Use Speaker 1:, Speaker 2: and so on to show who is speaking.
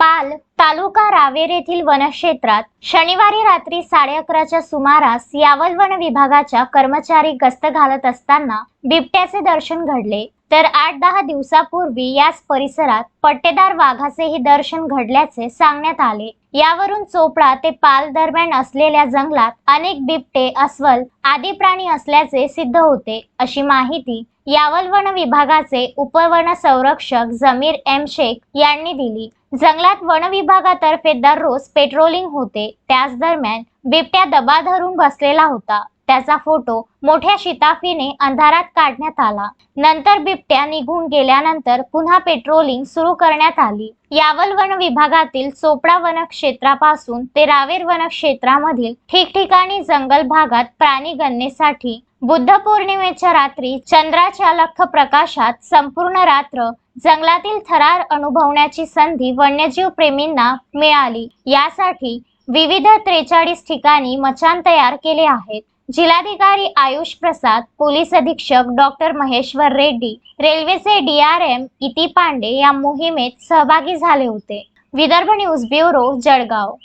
Speaker 1: पाल तालुका रावेर येथील वनक्षेत्रात शनिवारी रात्री साडे अकराच्या सुमारास यावल वन विभागाच्या कर्मचारी गस्त घालत असताना बिबट्याचे दर्शन घडले. तर आठ दहा दिवसापूर्वी याच परिसरात पट्टेदार वाघाचेही दर्शन घडल्याचे सांगण्यात आले. यावरून चोपडा ते पाल दरम्यान असलेल्या जंगलात अनेक बिबटे अस्वल आदी प्राणी असल्याचे सिद्ध होते अशी माहिती यावल वन विभागाचे उपवन संरक्षक जमीर एम शेख यांनी दिली. जंगलात वन विभागातर्फे दररोज पेट्रोलिंग होते. त्याच दरम्यान बिबट्या दबा धरून बसलेला होता. त्याचा फोटो मोठ्या शिताफीने अंधारात काढण्यात आला. नंतर बिबट्या निघून गेल्यानंतर पुन्हा पेट्रोलिंग सुरू करण्यात आली. यावल वन विभागातील चोपडा वन क्षेत्रापासून ते रावेर वन क्षेत्रामधील ठिकठिकाणी जंगल भागात प्राणी गणनेसाठी बुद्ध पौर्णिमेच्या रात्री चंद्राच्या लख प्रकाशात संपूर्ण रात्र जंगलातील थरार अनुभवण्याची संधी वन्यजीव प्रेमींना मिळाली. यासाठी विविध त्रेचाळीस ठिकाणी मचान तयार केले आहेत. जिल्हाधिकारी आयुष प्रसाद पोलीस अधीक्षक डॉक्टर महेश्वर रेड्डी रेल्वेचे डीआरएम इति पांडे या मोहिमेत सहभागी झाले होते. Vidarbha news bureau Jalgaon.